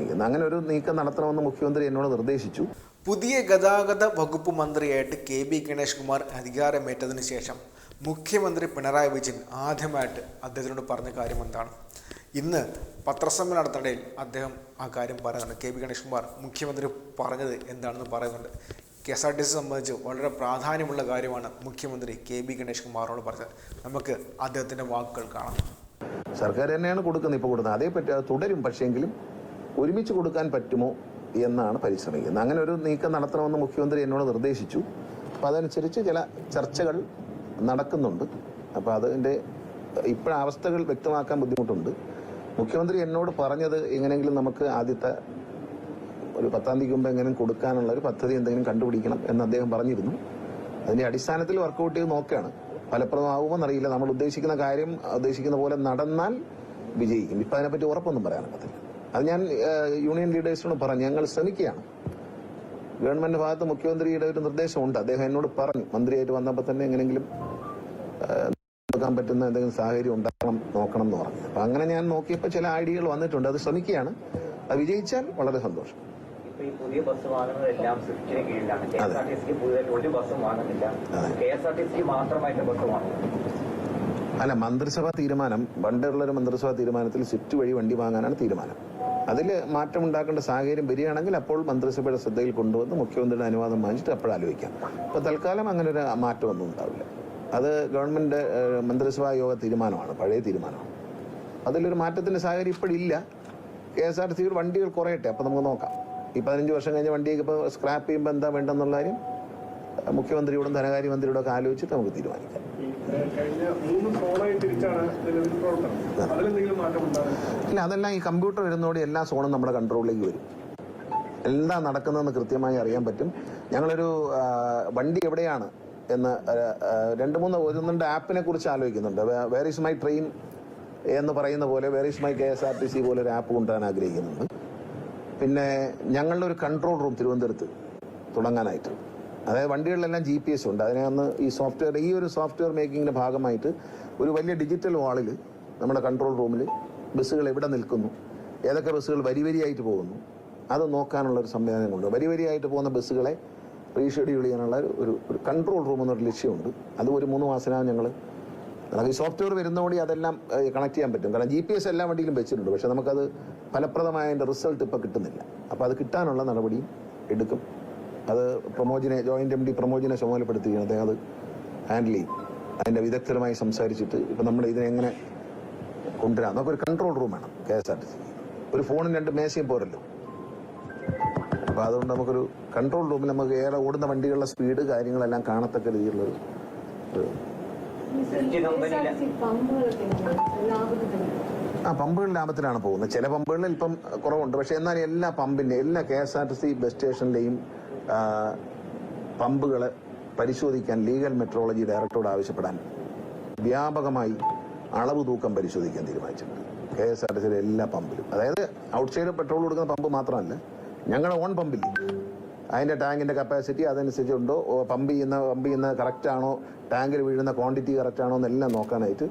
പരിശ്രമിക്കുന്നത് അങ്ങനെ ഒരു നീക്കം നടത്തണമെന്ന് മുഖ്യമന്ത്രി എന്നോട് നിർദ്ദേശിച്ചു. പുതിയ ഗതാഗത വകുപ്പ് മന്ത്രിയായിട്ട് കെ ബി ഗണേഷ് കുമാർ അധികാരമേറ്റതിന് ശേഷം മുഖ്യമന്ത്രി പിണറായി വിജയൻ ആദ്യമായിട്ട് അദ്ദേഹത്തിനോട് പറഞ്ഞ കാര്യം എന്താണ്? ഇന്ന് പത്രസമ്മേളനം നടത്തേണ്ടയിൽ അദ്ദേഹം ആ കാര്യം പറയുന്നുണ്ട്. കെ ബി ഗണേഷ് കുമാർ മുഖ്യമന്ത്രി പറഞ്ഞത് എന്താണെന്ന് പറയുന്നുണ്ട്. K S R T C സംബന്ധിച്ച് വളരെ പ്രാധാന്യമുള്ള കാര്യമാണ് മുഖ്യമന്ത്രി കെ ബി ഗണേഷ് കുമാറിനോട് പറഞ്ഞത്. നമുക്ക് അദ്ദേഹത്തിന്റെ വാക്കുകൾ കാണാം. സർക്കാർ തന്നെയാണ് കൊടുക്കുന്നത്. ഇപ്പോൾ കൊടുക്കുന്നത്. അതേ പറ്റി അത് തുടരും പക്ഷേങ്കിലും ഒരുമിച്ച് കൊടുക്കാൻ പറ്റുമോ എന്നാണ് പരിശ്രമിക്കുന്നത്. അങ്ങനെ ഒരു നീക്കം നടത്തണമെന്ന് മുഖ്യമന്ത്രി എന്നോട് നിർദ്ദേശിച്ചു. അപ്പം അതനുസരിച്ച് ചില ചർച്ചകൾ നടക്കുന്നുണ്ട്. അപ്പോൾ അതിന്റെ ഇപ്പോഴ അവസ്ഥകൾ വ്യക്തമാക്കാൻ ബുദ്ധിമുട്ടുണ്ട്. മുഖ്യമന്ത്രി എന്നോട് പറഞ്ഞത് എങ്ങനെയെങ്കിലും നമുക്ക് ആദ്യത്തെ ഒരു പത്താം തീയതിക്ക് മുമ്പ് എങ്ങനെ കൊടുക്കാനുള്ള ഒരു പദ്ധതി എന്തെങ്കിലും കണ്ടുപിടിക്കണം എന്ന് അദ്ദേഹം പറഞ്ഞിരുന്നു. അതിന്റെ അടിസ്ഥാനത്തിൽ വർക്കൗട്ട് ചെയ്ത് നോക്കുകയാണ് ഫലപ്രദമാകുമോ എന്നറിയില്ല. നമ്മൾ ഉദ്ദേശിക്കുന്ന കാര്യം ഉദ്ദേശിക്കുന്ന പോലെ നടന്നാൽ വിജയിക്കും. ഇപ്പം അതിനെപ്പറ്റി ഉറപ്പൊന്നും പറയാനൊക്കത്തില്ല അത് ഞാൻ യൂണിയൻ ലീഡേഴ്സിനോട് പറഞ്ഞു ഞങ്ങൾ ശ്രമിക്കുകയാണ്. ഗവൺമെന്റ് ഭാഗത്ത് മുഖ്യമന്ത്രിയുടെ ഒരു നിർദ്ദേശമുണ്ട്. അദ്ദേഹം എന്നോട് പറഞ്ഞു മന്ത്രിയായിട്ട് വന്നപ്പോൾ തന്നെ എങ്ങനെങ്കിലും നോക്കാൻ പറ്റുന്ന എന്തെങ്കിലും സാഹചര്യം ഉണ്ടാക്കണം നോക്കണം എന്ന് പറഞ്ഞു. അപ്പൊ അങ്ങനെ ഞാൻ നോക്കിയപ്പോൾ ചില ഐഡിയകൾ വന്നിട്ടുണ്ട്. അത് ശ്രമിക്കുകയാണ്. അത് വിജയിച്ചാൽ വളരെ സന്തോഷം. ഈ പുതിയ ബസ് വാങ്ങുന്നതെല്ലാം സ്വിഫ്റ്റിന് കീഴിലാണ്. കെ എസ് ആർ ടി സിക്ക് പുതിയതായിട്ട് ഒരു ബസ്സും വാങ്ങുന്നില്ല. കെ എസ് ആർ ടി സിക്ക് മാത്രമായിട്ട് ബസ് വാങ്ങുന്നു. അല്ല മന്ത്രിസഭാ തീരുമാനം പണ്ടുള്ള ഒരു മന്ത്രിസഭാ തീരുമാനത്തിൽ സ്വിഫ്റ്റ് വഴി വണ്ടി വാങ്ങാനാണ് തീരുമാനം. അതിൽ മാറ്റം ഉണ്ടാക്കേണ്ട സാഹചര്യം വരികയാണെങ്കിൽ അപ്പോൾ മന്ത്രിസഭയുടെ ശ്രദ്ധയിൽ കൊണ്ടുവന്ന് മുഖ്യമന്ത്രിയുടെ അനുവാദം വാങ്ങിച്ചിട്ട് അപ്പോൾ ആലോചിക്കാം അപ്പോൾ തൽക്കാലം അങ്ങനെ ഒരു മാറ്റമൊന്നും ഉണ്ടാവില്ല. അത് ഗവൺമെന്റ് മന്ത്രിസഭാ യോഗ തീരുമാനമാണ് പഴയ തീരുമാനമാണ്. അതിലൊരു മാറ്റത്തിന്റെ സാഹചര്യം ഇപ്പോഴില്ല കെ എസ് ആർ ടി സിയുടെ വണ്ടികൾ കുറയട്ടെ അപ്പോൾ നമുക്ക് നോക്കാം. ഈ പതിനഞ്ച് വർഷം കഴിഞ്ഞ വണ്ടിയൊക്കെ ഇപ്പോൾ സ്ക്രാപ്പ് ചെയ്യുമ്പോൾ എന്താ വേണ്ടെന്നുള്ള കാര്യം? മുഖ്യമന്ത്രിയോടും ധനകാര്യമന്ത്രിയോടും ഒക്കെ ആലോചിച്ചിട്ട് നമുക്ക് തീരുമാനിക്കാം. ഇല്ല അതെല്ലാം ഈ കമ്പ്യൂട്ടർ വരുന്നതോടെ എല്ലാ സോണും നമ്മുടെ കൺട്രോളിലേക്ക് വരും. എന്താ നടക്കുന്നതെന്ന് കൃത്യമായി അറിയാൻ പറ്റും. ഞങ്ങളൊരു വണ്ടി എവിടെയാണ് എന്ന് രണ്ട് മൂന്ന് ഒരു രണ്ട് ആപ്പിനെ കുറിച്ച് ആലോചിക്കുന്നുണ്ട്. വേർ ഈസ് മൈ ട്രെയിൻ എന്ന് പറയുന്ന പോലെ where is my K S R T C പോലെ ഒരു ആപ്പ് കൊണ്ടുവരാൻ ആഗ്രഹിക്കുന്നുണ്ട്. പിന്നെ ഞങ്ങളുടെ ഒരു കൺട്രോൾ റൂം തിരുവനന്തപുരത്ത് തുടങ്ങാനായിട്ട്. അതായത് വണ്ടികളിലെല്ലാം ജി പി എസ് ഉണ്ട്. അതിനകത്ത് ഈ സോഫ്റ്റ്വെയർ ഈ ഒരു സോഫ്റ്റ്വെയർ മേക്കിങ്ങിന്റെ ഭാഗമായിട്ട് ഒരു വലിയ ഡിജിറ്റൽ വാളിൽ നമ്മുടെ കൺട്രോൾ റൂമിൽ ബസ്സുകൾ എവിടെ നിൽക്കുന്നു ഏതൊക്കെ ബസ്സുകൾ വരി വരിയായിട്ട് പോകുന്നു അത് നോക്കാനുള്ള ഒരു സംവിധാനം കൊണ്ട് വരി വരിയായിട്ട് പോകുന്ന ബസ്സുകളെ റീഷെഡ്യൂൾ ചെയ്യാനുള്ള ഒരു- ഒരു കൺട്രോൾ റൂം എന്നൊരു ലക്ഷ്യമുണ്ട്. അത് ഒരു മൂന്ന് മാസത്തിനകം ഞങ്ങൾ ഈ സോഫ്റ്റ്വെയർ വരുന്നതോടെ അതെല്ലാം കണക്ട് ചെയ്യാൻ പറ്റും. കാരണം ജി പി എസ് എല്ലാ വണ്ടിയിലും വെച്ചിട്ടുണ്ട്. പക്ഷെ നമുക്കത് ഫലപ്രദമായ അതിന്റെ റിസൾട്ട് ഇപ്പോൾ കിട്ടുന്നില്ല. അപ്പോൾ അത് കിട്ടാനുള്ള നടപടിയും എടുക്കും. അത് പ്രമോജിനെ ജോയിന്റ് എം ഡി പ്രമോജിനെ ചുമതലപ്പെടുത്തുകയാണ് അദ്ദേഹം അത് ഹാൻഡിൽ ചെയ്യും. അതിന്റെ വിദഗ്ധരുമായി സംസാരിച്ചിട്ട് ഇപ്പം നമ്മൾ ഇതിനെങ്ങനെ കൊണ്ടുവരാം. നമുക്കൊരു കൺട്രോൾ റൂം വേണം K S R T C. ഒരു ഫോണും രണ്ട് മേശയും പോരല്ലോ. അപ്പോൾ അതുകൊണ്ട് നമുക്കൊരു കൺട്രോൾ റൂമിൽ നമുക്ക് ഏറെ ഓടുന്ന വണ്ടികളുടെ സ്പീഡ് കാര്യങ്ങളെല്ലാം കാണത്തക്ക രീതിയിലുള്ളൊരു ആ പമ്പുകൾ ലാഭത്തിലാണ് പോകുന്നത്. ചില പമ്പുകളിൽ ഇപ്പം കുറവുണ്ട്. പക്ഷെ എന്നാൽ എല്ലാ പമ്പിന്റെ എല്ലാ K S R T C bus സ്റ്റേഷനിലെയും പമ്പുകൾ പരിശോധിക്കാൻ ലീഗൽ മെട്രോളജി ഡയറക്ടറോട് ആവശ്യപ്പെടാൻ വ്യാപകമായി അളവ് തൂക്കം പരിശോധിക്കാൻ തീരുമാനിച്ചിട്ടുണ്ട്. കെ എസ് ആർ ടി സിയുടെ എല്ലാ പമ്പിലും. അതായത് ഔട്ട്സൈഡ് പെട്രോൾ കൊടുക്കുന്ന പമ്പ് മാത്രമല്ല ഞങ്ങളുടെ ഓൺ പമ്പിൽ അതിന്റെ ടാങ്കിന്റെ കപ്പാസിറ്റി അതനുസരിച്ചുണ്ടോ? പമ്പ് ചെയ്യുന്ന പമ്പ് ചെയ്യുന്ന കറക്റ്റാണോ ടാങ്കിൽ വീഴുന്ന ക്വാണ്ടിറ്റി കറക്റ്റാണോ എന്നെല്ലാം നോക്കാനായിട്ട്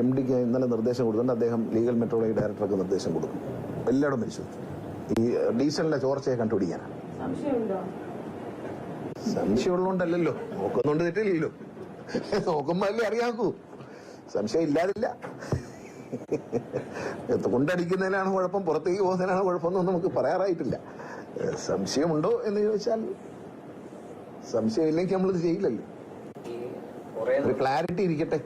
എം ഡിക്ക് ഇന്നലെ നിർദ്ദേശം കൊടുത്തിട്ടുണ്ട്. അദ്ദേഹം ലീഗൽ മെട്രോളജി ഡയറക്ടർക്ക് നിർദ്ദേശം കൊടുക്കും. എല്ലായിടും പരിശോധിക്കും. ഈ ഡീസലിന്റെ ചോർച്ചയെ കണ്ടുപിടിക്കാനാണ്. സംശയമുണ്ടോ? സംശയമുള്ളതുകൊണ്ടല്ലല്ലോ നോക്കുന്നുണ്ട് തെറ്റില്ലല്ലോ. നോക്കുമ്പോ അല്ലേ അറിയാക്കൂ സംശയം ഇല്ലാതില്ല. കൊണ്ടടിക്കുന്നതിനാണ് കുഴപ്പം പുറത്തേക്ക് പോകുന്നതിനാണ് കുഴപ്പമൊന്നും നമുക്ക് പറയാറായിട്ടില്ല. സംശയമുണ്ടോ എന്ന് ചോദിച്ചാൽ സംശയമില്ലെങ്കിൽ നമ്മളിത് ചെയ്യില്ലല്ലോ. ഒരു ക്ലാരിറ്റി ഇരിക്കട്ടെ.